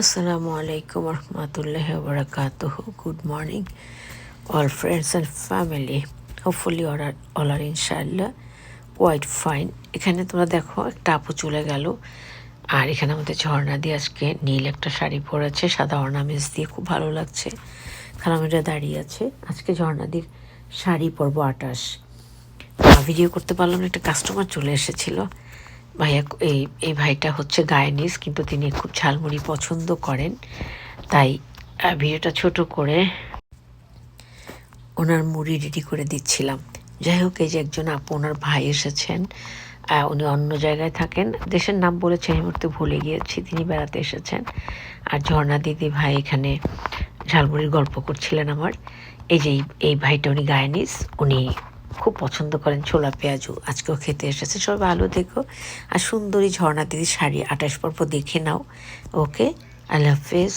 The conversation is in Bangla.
Assalamu alaikum warahmatullahi wabarakatuh. Good morning all friends and family are, all are inshallah quite fine. এখানে তোমরা দেখো একটা আপু চলে গেল। আর এখানে আমাদের ঝর্ণা দিয়ে আজকে নীল একটা শাড়ি পরেছে সাদা অর্নামেন্টস দিয়ে খুব ভালো লাগছে। খালামেরা দাঁড়িয়ে আছে। আজকে ঝর্ণাদির শাড়ি পরবো আটাশ। ভিডিও করতে পারলাম একটা কাস্টমার চলে এসেছিল। ভাইয়া, এই এই ভাইটা হচ্ছে গায়নিস কিন্তু তিনি খুব ঝালমুড়ি পছন্দ করেন। তাই ভিডিওটা ছোট করে ওনার মুড়ি রেডি করে দিচ্ছিলাম। যাই হোক, এই যে একজন আপু, ওনার ভাই এসেছেন উনি অন্য জায়গায় থাকেন। দেশের নাম বলেছেন এই মুহূর্তে ভুলে গিয়েছি, তিনি বেড়াতে এসেছেন। আর ঝর্ণা দিদি ভাই এখানে ঝালমুড়ির গল্প করছিলেন আমার। এই যে এই ভাইটা উনি গায়নিস উনি খুব পছন্দ করেন ছোলা পেঁয়াজু। আজকেও খেতে এসেছে, সবাই ভালো দেখো আর সুন্দরী ঝর্ণা দিদি শাড়ি আঠাশ পর্ব দেখে নাও। ওকে, আল্লাহ হাফেজ।